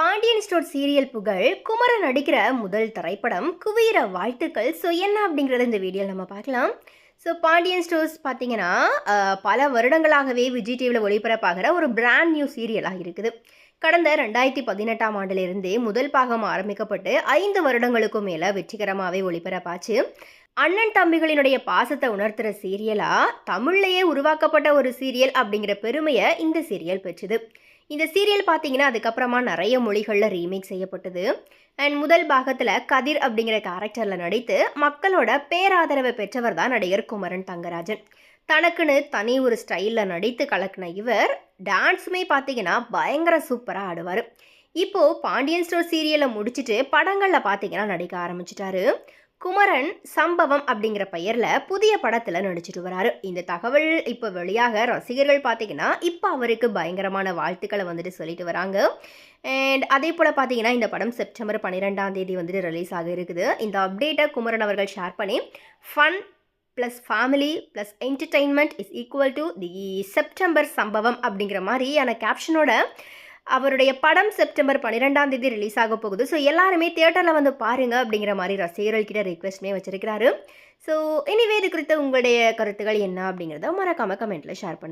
Pandian store serial புகழ் குமரன் நடிக்கிற முதல் திரைப்படம் குவீர வாழ்த்துக்கள் ஸோ என்ன அப்படிங்கிறத இந்த வீடியோவில் நம்ம பார்க்கலாம். ஸோ பாண்டியன் ஸ்டோர்ஸ் பார்த்தீங்கன்னா பல வருடங்களாகவே விஜய் டிவியில் ஒளிபரப்பாகிற ஒரு பிராண்ட் நியூ சீரியலாக இருக்குது கடந்த ரெண்டாயிரத்தி பதினெட்டாம் ஆண்டிலிருந்தே முதல் பாகம் ஆரம்பிக்கப்பட்டு ஐந்து வருடங்களுக்கும் மேலே வெற்றிகரமாகவே ஒளிபரப்பாச்சு. அண்ணன் தம்பிகளினுடைய பாசத்தை உணர்த்துற சீரியலா தமிழ்லேயே உருவாக்கப்பட்ட ஒரு சீரியல் அப்படிங்கிற பெருமையை இந்த சீரியல் பெற்றுது. இந்த சீரியல் பார்த்தீங்கன்னா அதுக்கப்புறமா நிறைய மொழிகளில் ரீமேக் செய்யப்பட்டது. அண்ட் முதல் பாகத்தில் கதிர் அப்படிங்கிற கேரக்டரில் நடித்து மக்களோட பேராதரவை பெற்றவர் தான் நடிகர் குமரன் தங்கராஜன். தனக்குன்னு தனி ஒரு ஸ்டைலில் நடித்து கலக்கின இவர் டான்ஸுமே பார்த்தீங்கன்னா பயங்கர சூப்பராக ஆடுவார். இப்போது பாண்டியன் ஸ்டோர் சீரியலை முடிச்சுட்டு படங்களில் பார்த்தீங்கன்னா நடிக்க ஆரம்பிச்சிட்டாரு. குமரன் சம்பவம் அப்படிங்கிற பெயரில் புதிய படத்தில் நடிச்சிட்டு வராரு. இந்த தகவல் இப்போ வெளியாக ரசிகர்கள் பார்த்தீங்கன்னா இப்போ அவருக்கு பயங்கரமான வாழ்த்துக்களை வந்துட்டு சொல்லிட்டு வராங்க. அண்ட் அதே போல் பார்த்தீங்கன்னா இந்த படம் செப்டம்பர் பன்னிரெண்டாம் தேதி வந்துட்டு ரிலீஸ் ஆக இருக்குது. இந்த அப்டேட்டை குமரன் அவர்கள் ஷேர் பண்ணி fun plus family plus entertainment is equal to the September சம்பவம் அப்படிங்கிற மாதிரியான கேப்ஷனோட அவருடைய படம் செப்டம்பர் பன்னிரெண்டாம் தேதி ரிலீஸ் ஆக போகுது. ஸோ எல்லாருமே தியேட்டரில் வந்து பாருங்க அப்படிங்கிற மாதிரி ரசிகர்கள் கிட்ட ரிக்வெஸ்ட்மே வச்சிருக்கிறாரு. ஸோ எனிவே இது குறித்த உங்களுடைய கருத்துக்கள் என்ன அப்படிங்கிறத மறக்காமல் கமெண்ட்டில் ஷேர் பண்ணுங்கள்